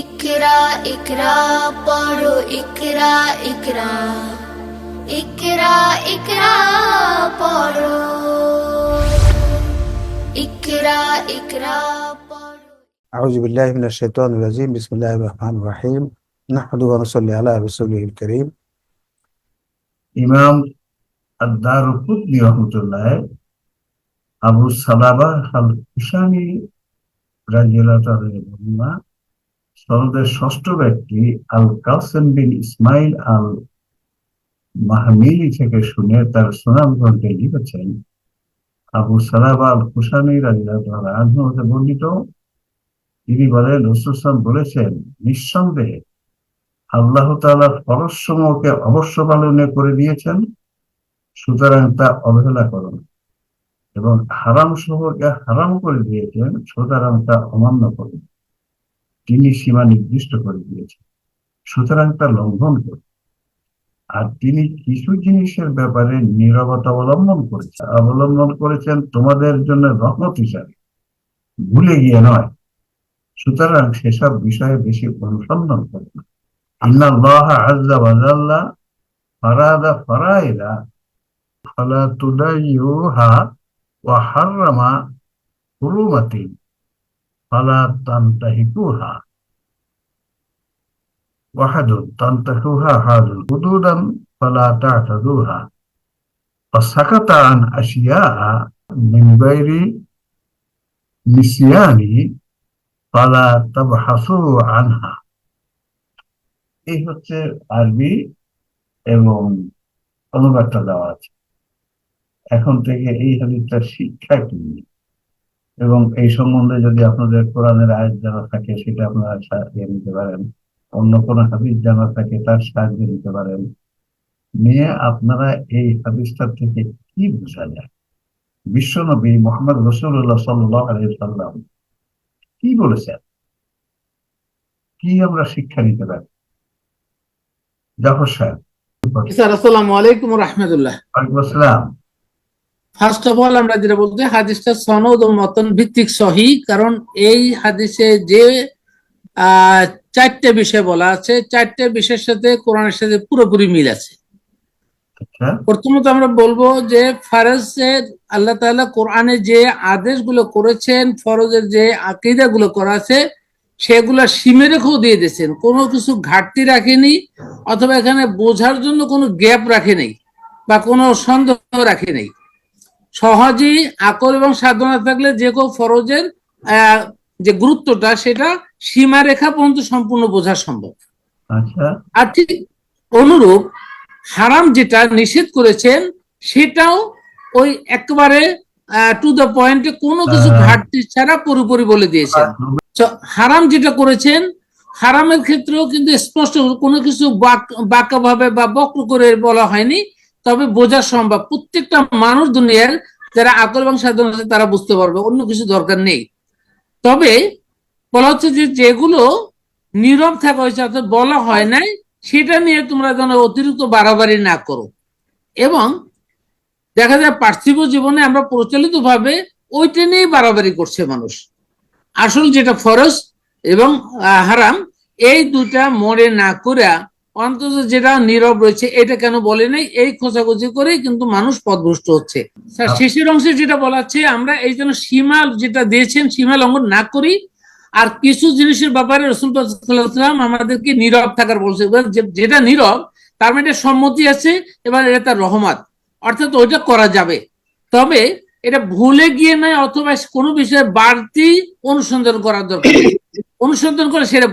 ইকরা ইকরা পড়ো ইকরা ইকরা ইকরা ইকরা পড়ো ইকরা ইকরা পড়ো أعوذ بالله من الشيطان الرجيم بسم الله الرحمن الرحيم نحمد ونصلي على رسوله الكريم ইমাম আদারুকুতনি রহমতুল্লাহ আবু সালাবা আল কুশানি রাজিয়াল্লাহ সনদের ষষ্ঠ ব্যক্তি আল কাসেম বিন ইসমাইল আল মাহমিলি থেকে শুনে তার সুনাম গ্রন্থে লিখেছেন, আবু সালাবা আল আনহু হতে বর্ণিত তিনি বলেন রসুলাম বলেছেন, নিঃসন্দেহে আল্লাহ তাআলা ফরজ সমূহকে অবশ্য পালনে করে দিয়েছেন, সুতরাং তা অবহেলা করো এবং হারাম সমূহকে হারাম করে দিয়েছেন, সুতরাং তা অমান্য করো না। তিনি সীমা নির্দিষ্ট করে দিয়েছেন। সুতরাং তা লঙ্ঘন করে। আর তিনি কিছু জিনিসের ব্যাপারে নিরবতা অবলম্বন করেছেন। অবলম্বন করেছেন তোমাদের জন্য রহমত হিসাবে। ভুলে গিয়ে নয়। সুতরাং সেসব বিষয়ে বেশি অনুসন্ধান করে না। আল্লাহ আজ্জা বাজাল্লাহ ফারাদা ফারাইরা ফালা তুদাইহা ওয়া হাররামা হুরুমাতিন فلا تنتهكوها وحد تنتهكوها حد حدودا فلا تعتدوها فسكت عن أشياء من غير نسيان فلا تبحثوا عنها এই হচ্ছে আরবি এবং অনুবাদটা দেওয়া আছে এখন থেকে এই হাদিসটার শিক্ষা কি এবং এই সম্বন্ধে যদি আপনাদের কোরআনের আয়াত জানা থাকে সেটা আপনারা সাহায্য নিতে পারেন। অন্য কোন হাদিস জানা থাকে তার সাহায্য নিতে পারেন। নিয়ে আপনারা এই হাদিসটার থেকে কি বোঝা যায়? বিশ্বনবী মোহাম্মদ রসুল্লাহ সাল্লাহ আলাইসাল্লাম কি বলেছেন? কি আমরা শিক্ষা নিতে পারি? জাফর সাহেব আসসালামু আলাইকুম রহমতুল্লাহ। আসসালাম। ফার্স্ট অফ অল আমরা যেটা বলতে হাদিসটা সনদ ও মতন ভিত্তিক সহি কারণ এই হাদিসে যে আহ চারটে বিষয় বলা আছে চারটে বিষয়ের সাথে কোরআনের সাথে পুরোপুরি মিল আছে। আচ্ছা। প্রথমত আমরা বলব যে ফরজের আল্লাহ তাআলা কোরআনে যে আদেশগুলো করেছেন ফরজের যে আকিদা গুলো করা আছে সেগুলো সীমে রেখেও দিয়ে দিয়েছেন। কোনো কিছু ঘাটতি রাখেনি অথবা এখানে বোঝার জন্য কোনো গ্যাপ রাখে নেই বা কোনো সন্দেহ রাখে নেই সহজেই আকল এবং সাধনা থাকলে যে কেউ ফরজের যে গুরুত্বটা সেটা সীমারেখা পর্যন্ত সম্পূর্ণ বোঝা সম্ভব। আচ্ছা। আর ঠিক অনুরূপ হারাম যেটা নিষেধ করেছেন সেটাও ওই একেবারে টু দ্য পয়েন্টে কোনো কিছু হ্যাঁ। ঘাটতি ছাড়া পুরোপুরি বলে দিয়েছেন। হারাম যেটা করেছেন হারামের ক্ষেত্রেও কিন্তু স্পষ্ট কোনো কিছু বাক্য ভাবে বা বক্র করে বলা হয়নি। তবে বোঝা সম্ভব। প্রত্যেকটা মানুষ দুনিয়ার যারা আকল এবং সাধন আছে তারা বুঝতে পারবে, অন্য কিছু দরকার নেই। তবে বলা হচ্ছে যে যেগুলো নীরব থাকা হয়েছে, অর্থাৎ বলা হয় নাই, সেটা নিয়ে তোমরা যেন অতিরিক্ত বাড়াবাড়ি না করো। এবং দেখা যায় পার্থিব জীবনে আমরা প্রচলিত ভাবে ওইটা নিয়েই বাড়াবাড়ি করছে মানুষ। আসল যেটা ফরজ এবং হারাম, এই দুটা মনে না করে অন্তত যেটা নীরব রয়েছে এটা কেন বলে নাই? এই খোঁজাখুঁজি করেই কিন্তু মানুষ পথভ্রষ্ট হচ্ছে। স্যার, শেষের অংশে যেটা বলা হচ্ছে আমরা এই জন্য সীমা যেটা দিয়েছেন সীমা লঙ্ঘন না করি। আর কিছু জিনিসের ব্যাপারে রসুলাম আমাদেরকে নীরব থাকার বলছে। যেটা নীরব তার মানে এটা সম্মতি আছে এবার এটা তার রহমত। অর্থাৎ ওইটা করা যাবে। তবে এটা ভুলে গিয়ে নয় অথবা কোনো বিষয়ে বাড়তি অনুসন্ধান করার দরকার। অনুসন্ধান করে সেটা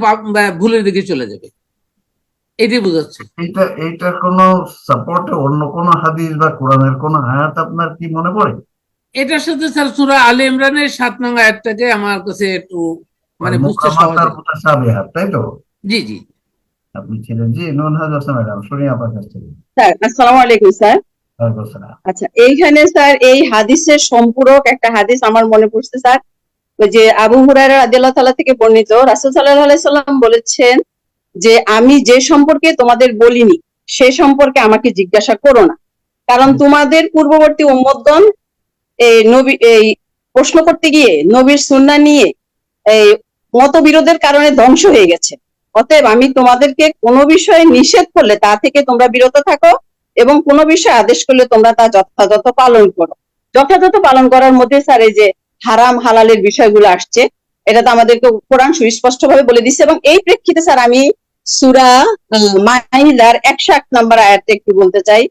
ভুলের দিকে চলে যাবে। এটাই বোঝাচ্ছে। এইটা এইটার কোনো সাপোর্টে অন্য কোনো হাদিস বা কোরআনের কোনো আয়াত আপনার কি মনে পড়ে? এটার সাথে স্যার সুরা আলে ইমরানের সাত নং আয়াতটাকে আমার কাছে একটু মানে বুঝতে সহজ তাই তো? জি জি। আপনি ছিলেন জি নুন হাজার ম্যাডাম শুনি আপনার কাছ থেকে। স্যার আসসালামু আলাইকুম স্যার। আচ্ছা এইখানে স্যার এই হাদিসের সম্পূরক একটা হাদিস আমার মনে পড়ছে স্যার। ওই যে আবু হুরায়রা রাদিয়াল্লাহু তাআলা থেকে বর্ণিত রাসূল সাল্লাল্লাহু আলাইহি সাল্লাম বলেছেন যে আমি যে সম্পর্কে তোমাদের বলিনি সে সম্পর্কে আমাকে জিজ্ঞাসা করো না। কারণ তোমাদের পূর্ববর্তী উম্মতগণ এই নবী এই প্রশ্ন করতে গিয়ে নবীর সুন্নাহ নিয়ে এই মতবিরোধের কারণে ধ্বংস হয়ে গেছে। অতএব আমি তোমাদেরকে কোনো বিষয়ে নিষেধ করলে তা থেকে তোমরা বিরত থাকো এবং কোনো বিষয়ে আদেশ করলে তোমরা তা যথাযথ পালন করো। যথাযথ পালন করার মধ্যে স্যার এই যে হারাম হালালের বিষয়গুলো আসছে এটা তো আমাদেরকে কোরআন সুস্পষ্ট ভাবে বলে দিচ্ছে এবং এই প্রেক্ষিতে স্যার আমি সুরা মাইদার একশো এক নম্বর আয়াতটা একটু বলতে চাই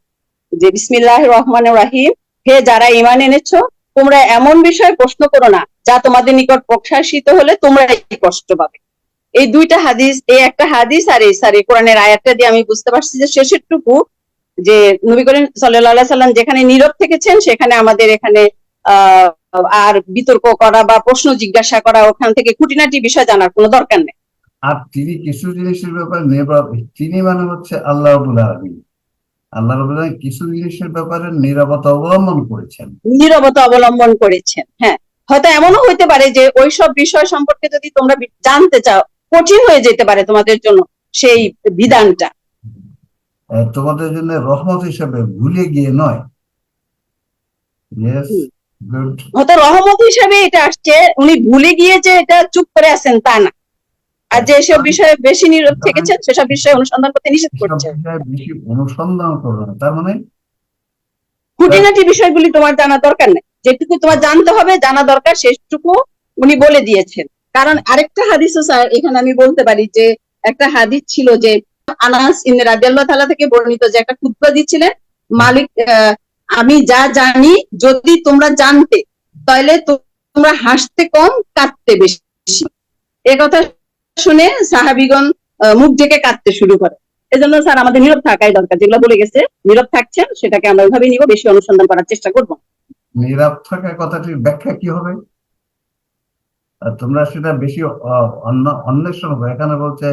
যে বিসমিল্লাহ রহমান রাহিম, হে যারা ইমান এনেছো, তোমরা এমন বিষয়ে প্রশ্ন করো না যা তোমাদের নিকট প্রকাশিত হলে তোমরা কষ্ট পাবে। এই দুইটা হাদিস, এই একটা হাদিস আর এই সারি কোরআনের আয়াতটা দিয়ে আমি বুঝতে পারছি যে শেষের টুকু যে নবী করিম সাল্লাল্লাহু সাল্লাম যেখানে নীরব থেকেছেন, সেখানে আমাদের এখানে, আহ আর বিতর্ক করা বা প্রশ্ন জিজ্ঞাসা করা ওখান থেকে খুঁটিনাটি বিষয় জানার কোনো দরকার নেই। আর তিনি কিছু জিনিসের ব্যাপারে নির্ভর তিনি মানে হচ্ছে আল্লাহ রবুল আলমী আল্লাহ রবুল কিছু জিনিসের ব্যাপারে নিরাপত্তা অবলম্বন করেছেন। নীরবতা অবলম্বন করেছেন হ্যাঁ। হয়তো এমনও হইতে পারে যে ওইসব বিষয় সম্পর্কে যদি তোমরা জানতে চাও কঠিন হয়ে যেতে পারে তোমাদের জন্য সেই বিধানটা। তোমাদের জন্য রহমত হিসেবে ভুলে গিয়ে নয়। হয়তো রহমত হিসাবে এটা আসছে উনি ভুলে গিয়ে যে এটা চুপ করে আছেন তা না। আর যে এসব বিষয়ে বেশি নীরব থেকেছেন সেসব বিষয়ে অনুসন্ধান করতে নিষেধ বেশি অনুসন্ধান করো না তার মানে? খুঁটিনাটি বিষয়গুলি তোমার জানা দরকার নেই। যেটুকু তোমার জানতে হবে জানা দরকার সেটুকু উনি বলে দিয়েছেন। কারণ আরেকটা হাদিসও স্যার এখানে আমি বলতে পারি যে একটা হাদিস ছিল যে আনাস ইবনে রাদিয়াল্লাহু তাআলা থেকে বর্ণিত যে একটা খুতবা দিচ্ছিলেন মালিক আহ, আমি যা জানি যদি তোমরা জানতে তাহলে তোমরা হাসতে কম কাঁদতে বেশি। এ কথা শুনে সাহাবিগণ মুখ ঢেকে কাঁদতে শুরু করে। এজন্য স্যার আমাদের নীরব থাকাই দরকার। যেগুলো বলে গেছে নীরব থাকছেন সেটাকে আমরা ওইভাবে নিব বেশি অনুসন্ধান করার চেষ্টা করব। নীরব থাকা কথাটির ব্যাখ্যা কি হবে? তোমরা সেটা বেশি অন্বেষণ করো এখানে বলছে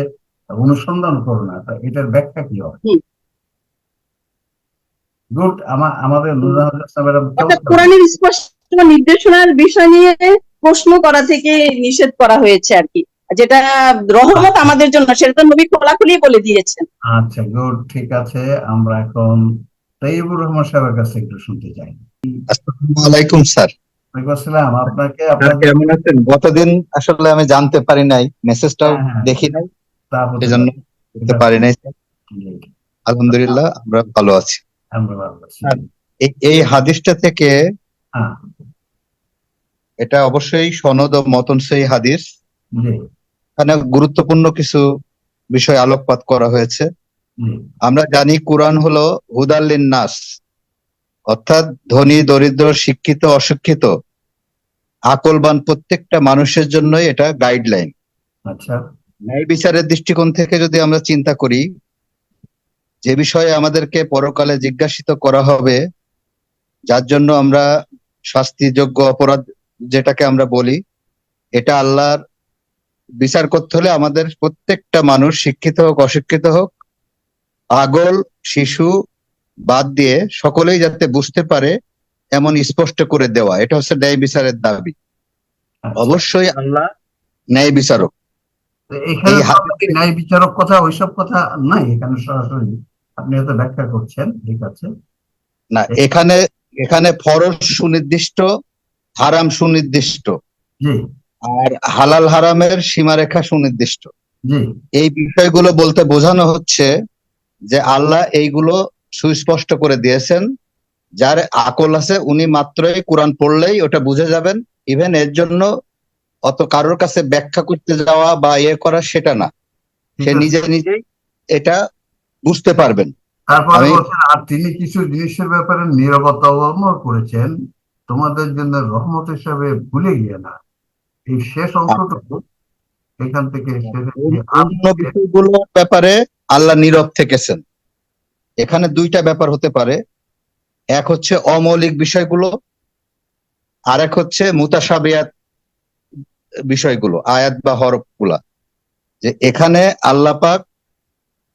অনুসন্ধান করো না। এটার ব্যাখ্যা কি হবে। গুড আমাদের কোরআনের স্পষ্ট নির্দেশনার বিষয় নিয়ে প্রশ্ন করা থেকে নিষেধ করা হয়েছে আর কি। যেটা রহমত আমাদের জন্য সেটা তো নবী খোলাখুলি বলে দিয়েছেন। আচ্ছা গুড ঠিক আছে। আমরা এখন তৈবুর রহমান সাহেবের কাছে একটু শুনতে চাই। আসসালামু আলাইকুম স্যার। ওয়ালাইকুম আসসালাম। আপনাকে আপনাকে কেমন আছেন? গতদিন আসলে আমি জানতে পারি নাই মেসেজটাও হ্যাঁ, হ্যাঁ। দেখি নাই। তা হতে সেজন্য পারি। নাই আলহামদুলিল্লাহ আমরা ভালো আছি। এই- হাদিসটা থেকে হ্যাঁ। এটা অবশ্যই সনদ ও মতন সেই হাদিস। এখানে গুরুত্বপূর্ণ কিছু বিষয় আলোকপাত করা হয়েছে। আমরা জানি কোরআন হলো হুদাল্লিন নাস অর্থাৎ ধনী দরিদ্র শিক্ষিত অশিক্ষিত আকলবান প্রত্যেকটা মানুষের জন্যই এটা গাইডলাইন আচ্ছা। ন্যায় বিচারের দৃষ্টিকোণ থেকে যদি আমরা চিন্তা করি যে বিষয়ে আমাদেরকে পরকালে জিজ্ঞাসিত করা হবে যার জন্য আমরা শাস্তিযোগ্য অপরাধ যেটাকে আমরা বলি এটা আল্লাহর বিচার করতে হলে আমাদের প্রত্যেকটা মানুষ শিক্ষিত হোক অশিক্ষিত হোক আগল শিশু বাদ দিয়ে সকলেই যাতে বুঝতে পারে এমন স্পষ্ট করে দেওয়া। এটা হচ্ছে ন্যায় বিচারের দাবি। আচ্ছা। অবশ্যই আল্লাহ? ন্যায় বিচারক। ন্যায় বিচারক কথা ওইসব কথা নাই এখানে সরাসরি। আপনি হয়তো ব্যাখ্যা করছেন ঠিক আছে? না এখানে এখানে ফরজ সুনির্দিষ্ট হারাম সুনির্দিষ্ট। জি। আর হালাল হারামের সীমারেখা সুনির্দিষ্ট। জি। এই বিষয়গুলো বলতে বোঝানো হচ্ছে যে আল্লাহ এইগুলো সুস্পষ্ট করে দিয়েছেন। যার আকল আছে উনি মাত্রই কোরআন পড়লেই ওটা বুঝে যাবেন। ইভেন এর জন্য অত কারোর কাছে ব্যাখ্যা করতে যাওয়া বা ইয়ে করা সেটা না। সে নিজে নিজেই এটা বুঝতে পারবেন। তারপরে আর তিনি কিছু জিনিসের ব্যাপারে নীরবতা অবলম্বন করেছেন। তোমাদের জন্য রহমত হিসাবে ভুলে গিয়ে না। এই শেষ অংশটুকু এখান থেকে অন্য বিষয়গুলোর ব্যাপারে আল্লাহ নীরব থেকেছেন। এখানে দুইটা ব্যাপার হতে পারে। এক হচ্ছে অমৌলিক বিষয়গুলো আর এক হচ্ছে মুতাসাবিয়াত বিষয়গুলো আয়াত বা হরফগুলা। যে এখানে আল্লাহ পাক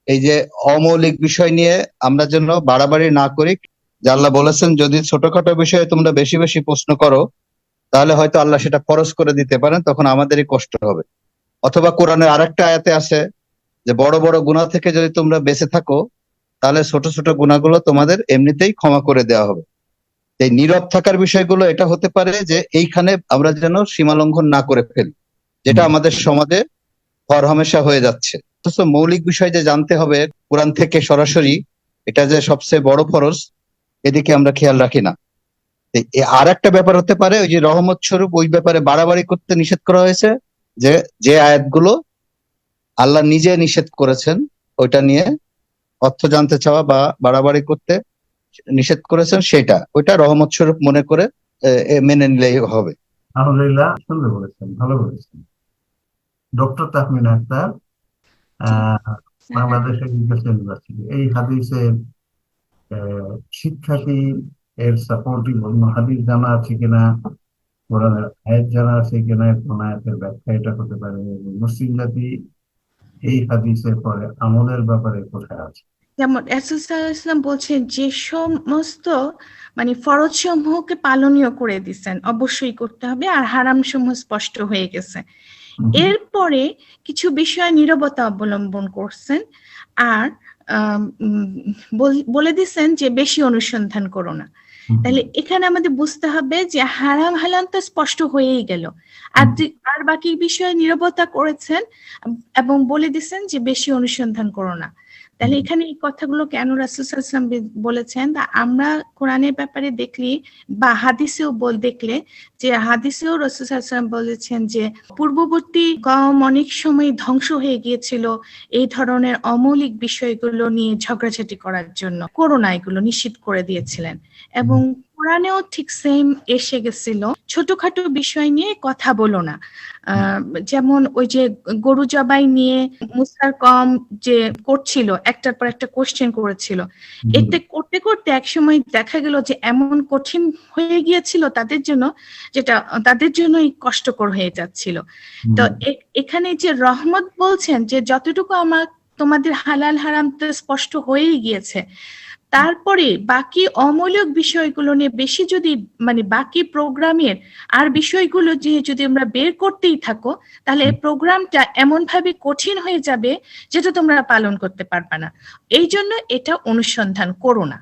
এই যে অমৌলিক বিষয় নিয়ে আমরা যেন বাড়াবাড়ি না করি আল্লাহ বলেছেন, যদি ছোটখাটো বিষয়ে তোমরা বেশি বেশি প্রশ্ন করো, তাহলে হয়তো আল্লাহ সেটা ফরজ করে দিতে পারেন, তখন আমাদেরই কষ্ট হবে। অথবা কোরআনের আরেকটা আয়াতে আছে যে, বড় বড় গুনাহ থেকে যদি তোমরা বেঁচে থাকো, তাহলে ছোট ছোট গুনাহগুলো তোমাদের এমনিতেই ক্ষমা করে দেওয়া হবে। এই নীরব থাকার বিষয়গুলো, এটা হতে পারে যে, এইখানে আমরা যেন সীমা লঙ্ঘন না করে ফেলি, যেটা আমাদের সমাজে হরহামেশা হয়ে যাচ্ছে। অথচ মৌলিক বিষয় যে জানতে হবে, কোরআন থেকে সরাসরি, এটা যে সবচেয়ে বড় ফরজ এদিকে আমরা খেয়াল রাখি না। আর একটা ব্যাপার হতে পারে, ওই যে রহমত স্বরূপ ওই ব্যাপারে বাড়াবাড়ি করতে নিষেধ করা হয়েছে, যে যে আয়াতগুলো আল্লাহ নিজে নিষেধ করেছেন, ওইটা নিয়ে অর্থ জানতে চাওয়া বা বাড়াবাড়ি করতে নিষেধ করেছেন, সেটা, ওইটা রহমত স্বরূপ মনে করে মেনে নিলেই হবে। আলহামদুলিল্লাহ, সুন্দর বলেছেন, ভালো বলেছেন। ডক্টর তাহমিন আক্তার আহ, বাংলাদেশ ইউনিভার্সিটি এই হাদিসের আহ, শিক্ষার্থী এর সাপোর্টিভ অন্য হাদিস জানা আছে কিনা কোরআনের আয়াত জানা আছে কিনা কোন আয়াতের ব্যাখ্যা এটা হতে পারে। মুসলিম জাতি এই হাদিসের পরে আমলের ব্যাপারে কোথায় আছে? যেমন ইসলাম বলছেন যে সমস্ত মানে ফরজ সমূহকে পালনীয় করে দিচ্ছেন অবশ্যই করতে হবে আর হারাম সমূহ স্পষ্ট হয়ে গেছে। এরপরে কিছু বিষয় নিরবতা অবলম্বন করছেন আর বল- দিচ্ছেন যে বেশি অনুসন্ধান করো না। তাহলে এখানে আমাদের বুঝতে হবে যে হারাম হালাল তো স্পষ্ট হয়েই গেল। আর আর বাকি বিষয়ে নিরবতা করেছেন এবং বলে দিচ্ছেন যে বেশি অনুসন্ধান করো না। তাহলে এখানে এই কথাগুলো কেন রাসুলাম বলেছেন? তা আমরা কোরআনের ব্যাপারে দেখলি বা হাদিসেও বল দেখলে যে হাদিসেও রসুলাম বলেছেন যে পূর্ববর্তী কম অনেক সময় ধ্বংস হয়ে গিয়েছিল এই ধরনের অমৌলিক বিষয়গুলো নিয়ে ঝগড়াঝাটি করার জন্য। করোনা এগুলো নিশ্চিত করে দিয়েছিলেন। এবং কোরআনেও ঠিক সেম এসে গেছিল। ছোটখাটো বিষয় নিয়ে কথা বলো না। যেমন ওই যে গরু জবাই নিয়ে মুসার কম যে করছিল একটার পর একটা কোশ্চেন করেছিল। এতে করতে করতে একসময় দেখা গেল যে এমন কঠিন হয়ে গিয়েছিল তাদের জন্য যেটা তাদের জন্যই কষ্টকর হয়ে যাচ্ছিল। তো এখানে যে রহমত বলছেন যে যতটুকু আমার তোমাদের হালাল হারাম তো স্পষ্ট হয়েই গিয়েছে তারপরে বাকি অমূলক বিষয়গুলো নিয়ে বেশি যদি মানে বাকি প্রোগ্রামের আর বিষয়গুলো যে যদি আমরা বের করতেই থাকো তাহলে প্রোগ্রামটা এমন ভাবে কঠিন হয়ে যাবে যেটা তোমরা পালন করতে পারবে না। এই জন্য এটা অনুসন্ধান করো না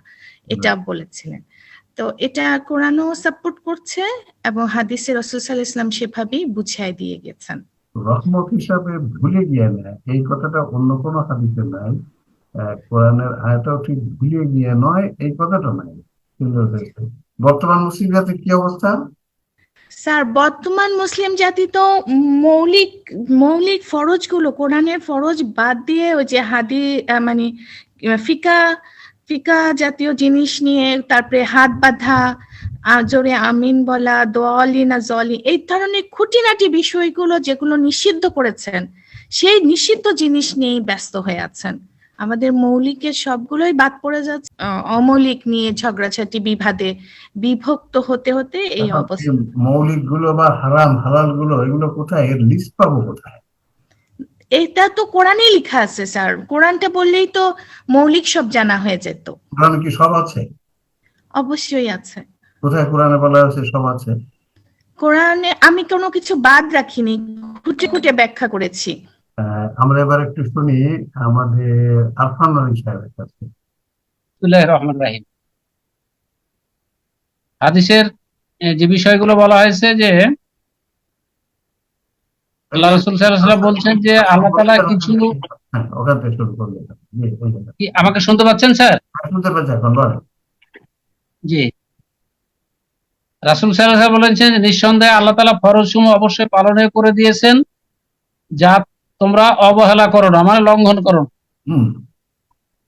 এটা বলেছিলেন। তো এটা কোরআনও সাপোর্ট করছে এবং হাদিসে রসুল ইসলাম সেভাবেই বুঝাই দিয়ে গেছেন। রহমত হিসাবে ভুলে গিয়ে না এই কথাটা অন্য কোনো হাদিসে নাই। কোরআনের আয়াটাও ঠিক ভুলে গিয়ে নয়, এই কথাটা নাই বর্তমান মুসলিম জাতির কি অবস্থা? স্যার, বর্তমান মুসলিম জাতি তো মৌলিক মৌলিক ফরজগুলো, কোরআনের ফরজ বাদ দিয়ে ওই যে হাদি মানে ফিকা ফিকা জাতীয় জিনিস নিয়ে তারপরে হাত বাঁধা জোরে আমিন বলা দোয়ালি না জলি, এই ধরনের খুঁটিনাটি বিষয়গুলো যেগুলো নিষিদ্ধ করেছেন, সেই নিষিদ্ধ জিনিস নিয়েই ব্যস্ত হয়ে আছেন। আমাদের মৌলিকের সবগুলোই বাদ পড়ে যাচ্ছে। অমৌলিক নিয়ে ঝগড়াঝাটি বিভাদে বিভক্ত হতে হতে এই অবস্থা। মৌলিকগুলো বা হারাম হালালগুলো এগুলো কোথায়? এর লিস্ট পাবো কোথায়? এটা তো কোরআনেই লেখা আছে স্যার। কোরআনটা বললেই তো মৌলিক সব জানা হয়ে যেত। কোরআনে কি সব আছে? অবশ্যই আছে। কোথায় কোরআনে বলা আছে সব আছে? কোরআনে আমি কোনো কিছু বাদ রাখিনি খুঁটে খুঁটে ব্যাখ্যা করেছি। আমরা এবার একটু শুনি আমাদের আরফান আলী সাহেবের কাছে। বিসমিল্লাহির রাহিম। হাদিসের যে বিষয়গুলো বলা হয়েছে যে আল্লাহ রাসূল ওয়াসাল্লাম বলছেন যে আল্লাহ তাআলা কিছু হ্যাঁ আমাকে শুনতে পাচ্ছেন স্যার? শুনতে পাচ্ছি জি। রাসূল আলাইহি বলেছেন নিঃসন্দেহে আল্লাহ তাআলা ফরজসমূহ অবশ্যই পালনে করে দিয়েছেন যা তোমরা অবহেলা করো না মানে লঙ্ঘন করো না।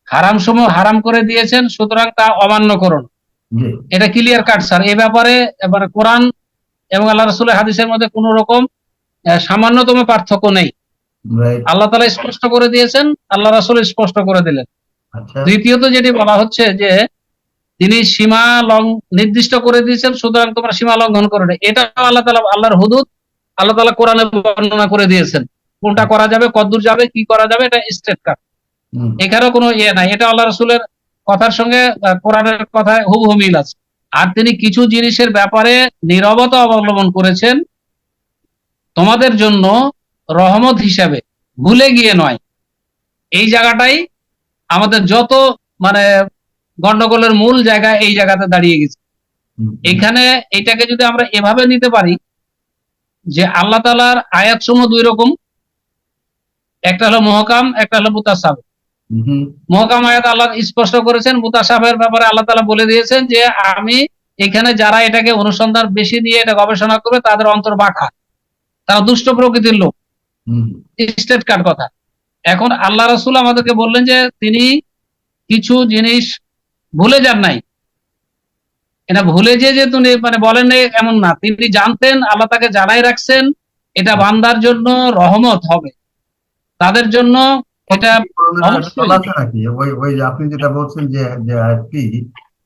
হারাম সমূহ হারাম করে দিয়েছেন সুতরাং তা অমান্য করো না। এটা ক্লিয়ার কাট স্যার এই ব্যাপারে এবার কোরআন এবং আল্লাহ রাসূলের হাদিসের মধ্যে কোনো রকম সামান্যতম পার্থক্য নেই। আল্লাহ তালা স্পষ্ট করে দিয়েছেন আল্লাহ রাসূল স্পষ্ট করে দিলেন। আচ্ছা। দ্বিতীয়ত যেটি বলা হচ্ছে যে তিনি সীমা লং নির্দিষ্ট করে দিয়েছেন সুতরাং তোমরা সীমা লঙ্ঘন করো এটা আল্লাহ তালা আল্লাহর হুদুদ আল্লাহ তাআলা কোরআনে বর্ণনা করে দিয়েছেন। কোনটা করা যাবে কদ্দূর যাবে কি করা যাবে এটা স্টেট কাট হুম, এখানেও কোনো ইয়ে নাই। এটা আল্লাহ রসুলের কথার সঙ্গে কোরআনের কথায় হুবহু মিল আছে। আর তিনি কিছু জিনিসের ব্যাপারে নিরবতা অবলম্বন করেছেন। তোমাদের জন্য রহমত হিসাবে ভুলে গিয়ে নয়। এই জায়গাটাই আমাদের যত মানে গন্ডগোলের মূল জায়গা এই জায়গাতে দাঁড়িয়ে গেছে। এখানে এটাকে যদি আমরা এভাবে নিতে পারি যে আল্লাহ তালার আয়াত সমূহ দুই রকম একটা হলো মহকাম একটা হলো মুতাসাব। মহকাম আয়াত আল্লাহ স্পষ্ট করেছেন মুতাসাবের ব্যাপারে আল্লাহ তালা বলে দিয়েছেন যে আমি এখানে যারা এটাকে অনুসন্ধান বেশি নিয়ে এটা গবেষণা করবে তাদের অন্তর বাঁকা। তারা দুষ্ট প্রকৃতির লোক। স্টেট কার্ড কথা? এখন আল্লাহ রসুল আমাদেরকে বললেন যে তিনি কিছু জিনিস ভুলে যান নাই। এটা ভুলে যে যে তিনি মানে বলেন নাই এমন না। তিনি জানতেন আল্লাহ তাকে জানাই রাখছেন এটা বান্দার জন্য রহমত হবে। তাদের জন্য এটা ওই আপনি যেটা বলছেন যে যে আয়াতটি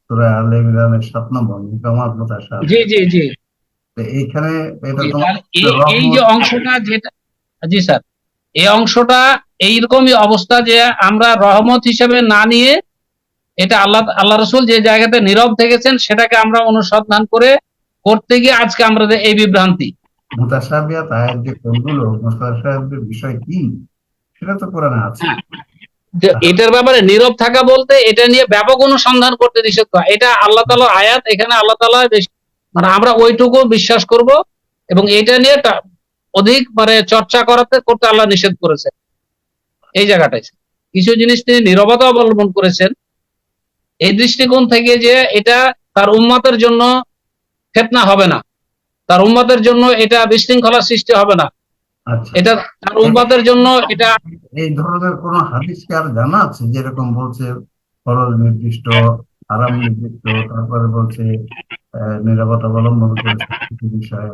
সূরা আলে ইমরানের সাত নম্বর মুকামাত মুতাশাব জি জি জি। এইখানে এটা জি, তোমার আর এই- এই যে অংশটা যেটা জি স্যার। এই অংশটা এইরকমই অবস্থা যে আমরা রহমত হিসেবে না নিয়ে এটা আল্লাহ আল্লাহ রসুল যে জায়গাতে নীরব থেকেছেন সেটাকে আমরা অনুসন্ধান করে করতে গিয়ে আজকে আমরা এই বিভ্রান্তি। মুতাশাবিহাত আয়াত যে কোনগুলো মুতাশাবিহের বিষয় কি? সেটা তো কোরআনে আছে। এটার ব্যাপারে নীরব থাকা বলতে এটা নিয়ে ব্যাপক অনুসন্ধান করতে নিষেধ করা। এটা আল্লাহ তালার আয়াত, এখানে আল্লাহ তালা বেশ মানে আমরা ওইটুকু বিশ্বাস করব এবং এটা নিয়ে অধিক মানে চর্চা করাতে করতে আল্লাহ নিষেধ করেছে এই জায়গাটায়। কিছু জিনিস তিনি নীরবতা অবলম্বন করেছেন। এই দৃষ্টিকোণ থেকে যে এটা তার উম্মতের জন্য ফেতনা হবে না। তার উম্মতের জন্য এটা বিশৃঙ্খলা সৃষ্টি হবে না। এটা তার উম্মতের জন্য এটা এই ধরনের কোন হাদিস কি আর জানা আছে? যেরকম বলছে ফরজ নির্দিষ্ট আরাম নির্দিষ্ট তারপরে বলছে নিরাপত্তা অবলম্বন কিছু বিষয়ে।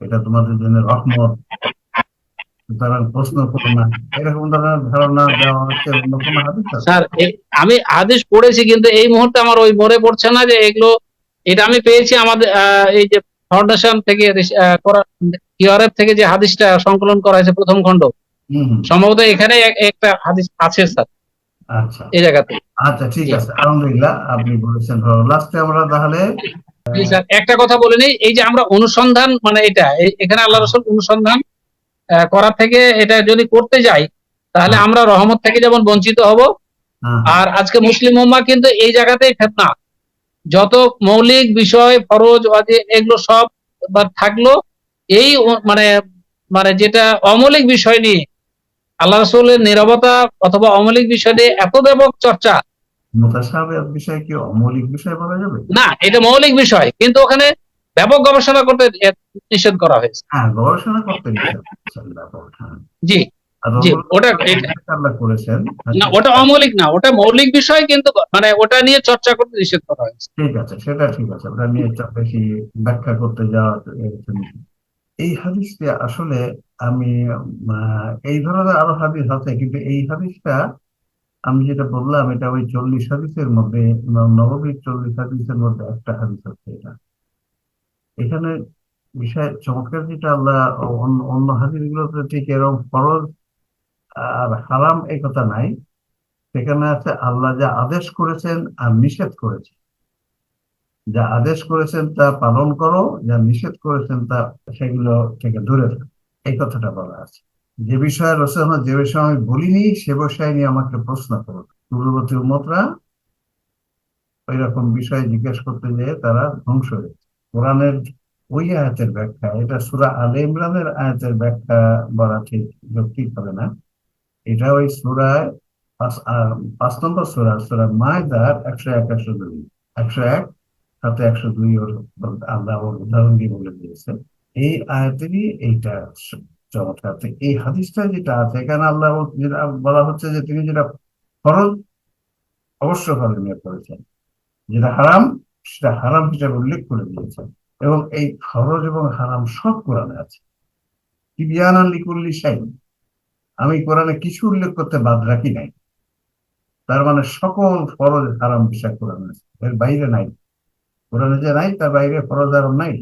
এটা তোমাদের জন্য রহমত। সুতরাং প্রশ্ন করো না। এরকম ধরনের ধারণা দেওয়া হচ্ছে অন্য কোনো হাদিস স্যার আমি আদেশ পড়েছি কিন্তু এই মুহূর্তে আমার ওই মনে পড়ছে না যে এগুলো এটা আমি পেয়েছি আমাদের আহ, এই যে ফাউন্ডেশন থেকে কিউআরএফ থেকে যে হাদিসটা সংকলন করা হয়েছে প্রথম খণ্ড সম্ভবত এখানে একটা হাদিস আছে স্যার। আচ্ছা। এই জায়গাতে। আচ্ছা ঠিক আছে। আলহামদুলিল্লাহ আপনি বলেছেন ভালো। লাস্টে আমরা তাহলে একটা কথা বলে নিই। এই যে আমরা অনুসন্ধান মানে এটা এখানে আল্লাহ রসুল অনুসন্ধান করার থেকে এটা যদি করতে যাই তাহলে হ্যাঁ। আমরা রহমত থেকে যেমন বঞ্চিত হব হ্যাঁ, আর আজকে মুসলিম উম্মা কিন্তু এই জায়গাতেই ফেতনা। যত মৌলিক বিষয় ফরজ এগুলো সব বা থাকল এই মানে মানে যেটা অমৌলিক বিষয় নিয়ে আল্লাহ রসুলের নিরবতা অথবা অমৌলিক বিষয় নিয়ে এত ব্যাপক চর্চা। বিষয় কি অমৌলিক বিষয় বলা যাবে? না এটা মৌলিক বিষয় কিন্তু ওখানে ব্যাপক গবেষণা করতে নিষেধ করা হয়েছে। হ্যাঁ গবেষণা করতে। জি জি, ওটা করেছেন। না ওটা অমৌলিক না ওটা মৌলিক বিষয় কিন্তু মানে ওটা নিয়ে চর্চা করতে নিষেধ করা হয়েছে। ঠিক আছে সেটা ঠিক আছে ওটা নিয়ে বেশি ব্যাখ্যা করতে যাওয়া। এই হাদিসটি আসলে আমি এই ধরনের আরও হাদিস আছে, কিন্তু এই হাদিসটা আমি যেটা বললাম, এটা ওই চল্লিশ হাদিসের মধ্যে নববীর চল্লিশ হাদিসের মধ্যে একটা হাদিস আছে এটা। এখানে বিষয় চমৎকার যেটা আল্লাহ অন্য অন্য হাদিসগুলোতে ঠিক এরকম ফরজ আর হারাম এই কথা নাই। সেখানে আছে, আল্লাহ যা আদেশ করেছেন আর নিষেধ করেছেন যা আদেশ করেছেন তা পালন করো, যা নিষেধ করেছেন তা সেগুলো থেকে দূরে থাকো। এই কথাটা বলা আছে। যে বিষয়ে রসুল যে বিষয়ে আমি বলিনি, সে বিষয় নিয়ে আমাকে প্রশ্ন করো। পূর্ববর্তী উম্মতরা ওই রকম বিষয় জিজ্ঞেস করতে যেয়ে তারা ধ্বংস হয়েছে কোরআনের ওই আয়াতের ব্যাখ্যা, এটা সুরা আলে ইমরানের আয়াতের ব্যাখ্যা বলা ঠিক যৌক্তিক হবে না। এটা ওই সুরায় পাঁচ নম্বর সুরা সুরা মায়দার একশো এক একশো দুই। একশো এক সাথে একশো দুই আল্লাহ উদাহরণ দিয়ে বলে দিয়েছে। এই আয়াতেরই এইটা চমৎকার। এই হাদিসটা যেটা আছে, এখানে আল্লাহ যেটা বলা হচ্ছে যে তিনি যেটা ফরজ অবশ্য ভাবে নিয়ে করেছেন। যেটা হারাম, সেটা হারাম হিসাবে উল্লেখ করে দিয়েছেন। এবং এই ফরজ এবং হারাম সব কোরআনে আছে। তিবিয়ান লিকুল্লি শাইন আমি কোরআনে কিছু উল্লেখ করতে বাদ রাখি নাই। তার মানে সকল ফরজ হারাম বিষয় কোরআনে আছে। এর বাইরে নাই। কোরআনে যে নাই, তার বাইরে ফরজ আরম নাই।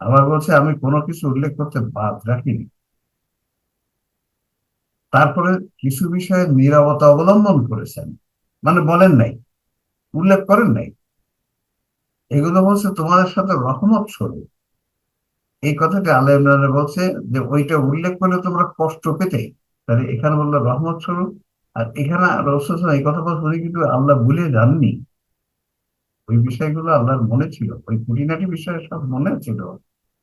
আবার বলছে, আমি কোনো কিছু উল্লেখ করতে বাদ রাখিনি। তারপরে কিছু বিষয়ে নীরবতা অবলম্বন করেছেন। মানে বলেন নাই, উল্লেখ করেন নাই। এগুলো বলছে, তোমাদের সাথে রহমত স্বরূপ এই কথাটা আলে ইমরানে বলছে যে, ওইটা উল্লেখ করলে তোমরা কষ্ট পেতে। তাহলে এখানে বলল, রহমত স্বরূপ। আর এখানে রসুল এই কথা বলছে কিন্তু আল্লাহ ভুলে যাননি। ওই বিষয়গুলো আল্লাহর মনে ছিল। ওই খুঁটিনাটি বিষয় সব মনে ছিল।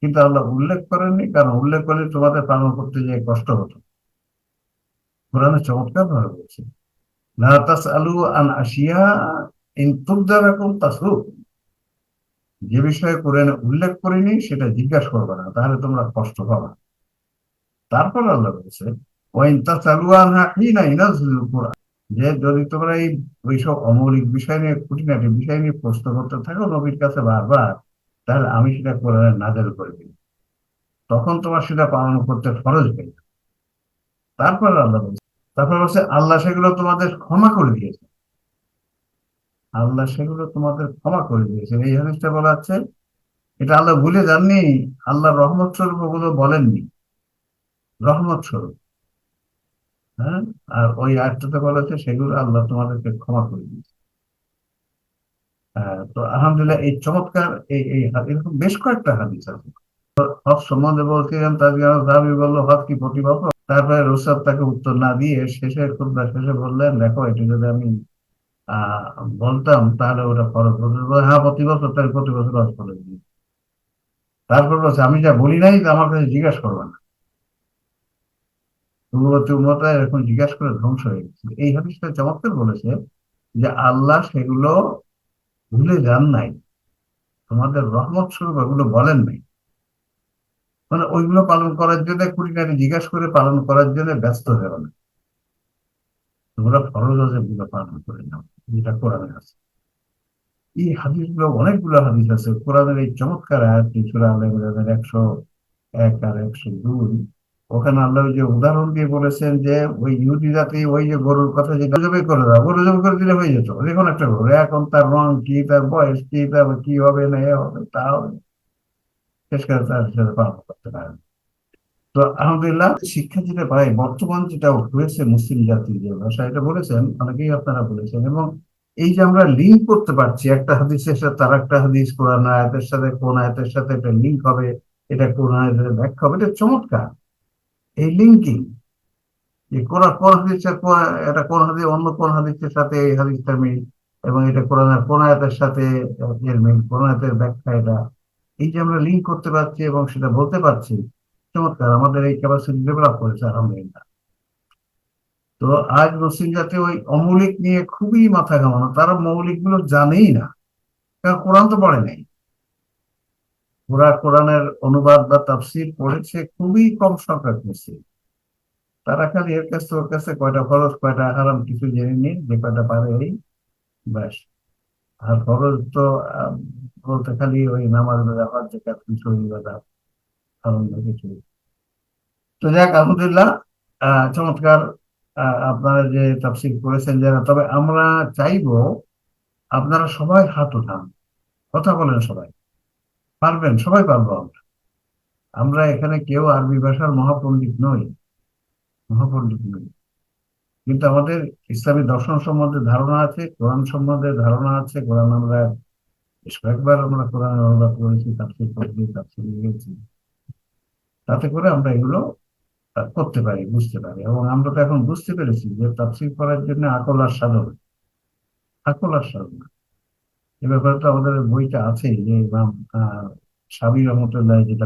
কিন্তু আল্লাহ উল্লেখ করেননি, কারণ উল্লেখ করলে তোমাদের পালন করতে যে কষ্ট হতো। কোরআনে চমৎকার ভাবে বলছে, লা তাসআলু আন আশিয়া ইন তুবদারাকুম তাসুক যে বিষয়ে কোরআনে উল্লেখ করিনি, সেটা জিজ্ঞাসা করবে না, তাহলে তোমরা কষ্ট পাবে তারপর আল্লাহ বলছে, ওয়াইন তাসআলু আনহা হিনা ইনাজিলুল কোরআন। যে যদি তোমরা এই ওইসব অমৌলিক বিষয় নিয়ে, খুঁটিনাটি বিষয় নিয়ে প্রশ্ন করতে থাকো নবীর কাছে বারবার, তাহলে আমি সেটা কোরআনে নাজেল করে দিই। তখন তোমার সেটা পালন করতে ফরজ হয়ে যাবে তারপর আল্লাহ বলছে, তারপর বলছে, আল্লাহ সেগুলো তোমাদের ক্ষমা করে দিয়েছে আল্লাহ সেগুলো তোমাদের ক্ষমা করে দিয়েছে এই হাদিসটা বলা আছে, এটা আল্লাহ ভুলে যাননি, আল্লাহ রহমত স্বরূপ ওগুলো বলেননি। রহমত স্বরূপ। হ্যাঁ? আর ওই আয়াতটাতে বলা আছে সেগুলো আল্লাহ তোমাদেরকে ক্ষমা করে দিয়েছে। আহ, তো আলহামদুলিল্লাহ এই চমৎকার এই এই এরকম বেশ কয়েকটা হাদিস আছে। হক সম্বন্ধে বলছিলেন তার দাবি বলল হক কি প্রতিভা তারপরে রুসাদ তাকে উত্তর না দিয়ে শেষে খুববা শেষে বললেন দেখো এটা যদি আমি বলতাম তাহলে ওটা খরচ হতো। হ্যাঁ প্রতি বছর তাহলে প্রতি বছর করে দিই তারপর বলছে আমি যা বলি নাই আমার কাছে জিজ্ঞাসা করবে না। উম্মতরা এরকম জিজ্ঞাসা করে ধ্বংস হয়ে গেছে। এই হাদিসটা চমৎকার বলেছে যে আল্লাহ সেগুলো ভুলে যান নাই। তোমাদের রহমত স্বরূপ এগুলো বলেন নাই। মানে ওইগুলো পালন করার জন্য কুড়িটাকে জিজ্ঞাসা করে পালন করার জন্য ব্যস্ত হয়ে না। তোমরা ফরজগুলো পালন করে নাও, যেটা কোরআনে আছে। এই হাদিসগুলো, অনেকগুলো হাদিস আছে। কোরআনের এই চমৎকার আয়াতটি সূরা আল একশো এক আর একশো দুই ওখানে আল্লাহ যে উদাহরণ দিয়ে বলেছেন যে ওই ইহুদি জাতি, ওই যে গরুর কথা যে জবে করে দাও গরু করে দিলে হয়ে যেত। কোনো একটা গরু, এখন তার রং কি, তার বয়স কি, তার কি হবে, না এ হবে, তা হবে। শেষ করে তার সাথে পালন করতে পারে না। তো আলহামদুলিল্লাহ, শিক্ষা যেটা পাই বর্তমান যেটা হয়েছে মুসলিম জাতির যে ভাষা, এটা বলেছেন, অনেকেই আপনারা বলেছেন। এবং এই যে আমরা লিঙ্ক করতে পারছি, একটা হাদিসের সাথে তার একটা হাদিস, কোরআন আয়াতের সাথে, কোন আয়াতের সাথে একটা লিঙ্ক হবে, এটা কোন আয়াতের ব্যাখ্যা হবে, এটা চমৎকার। এই লিঙ্কিং যে কোন কোন হাদিসের কোন- এটা কোন হাদিস, অন্য কোন হাদিসের সাথে এই হাদিসটা মিল, এবং এটা কোরআনের কোন আয়াতের সাথে এর মিল, কোন আয়াতের ব্যাখ্যা এটা। এই যে আমরা লিঙ্ক করতে পারছি এবং সেটা বলতে পারছি, চমৎকার, আমাদের এই ক্যাপাসিটি ডেভেলপ করেছে, আলহামদুলিল্লাহ। তো আজ মুসলিম জাতি ওই অমৌলিক নিয়ে খুবই মাথা ঘামানো, তারা মৌলিকগুলো জানেই না, কারণ কোরআন তো পড়ে নাই। ওরা কোরআনের অনুবাদ বা তাফসির পড়েছে, খুবই কম সংখ্যক মুসলিম। তারা খালি এর কাছে, ওর কাছে কয়টা খরচ কয়টা হারাম কিছু জেনে নিন, যে কয়টা পারে এই, ব্যাস। আর খরচ তো বলতে খালি ওই নামাজ বেদা হজ জাকাত, কিছু কিছু তো যাক, আলহামদুলিল্লাহ চমৎকার আপনারা যে তাফসির করেছেন যারা, তবে আমরা চাইব আপনারা সবাই হাত উঠান। কথা বলেন সবাই। পারবেন? সবাই পারব আমরা। আমরা এখানে কেউ আরবি ভাষার মহাপণ্ডিত নই। মহাপণ্ডিত নই। কিন্তু আমাদের ইসলামী দর্শন সম্বন্ধে ধারণা আছে, কোরআন সম্বন্ধে ধারণা আছে, কোরআন আমরা বেশ কয়েকবার আমরা কোরআন অনুবাদ করেছি তাফসির করেছি তাফসির লিখেছি। তাতে করে আমরা এগুলো করতে পারি, বুঝতে পারি। এবং আমরা তো এখন বুঝতে পেরেছি যে তাফসির করার জন্য আকল আর সাধন। আকল আর সাধন এ ব্যাপারে তো আমাদের বইটা আছে যে ইমাম সাবির রহমতুল্লাহ যেটা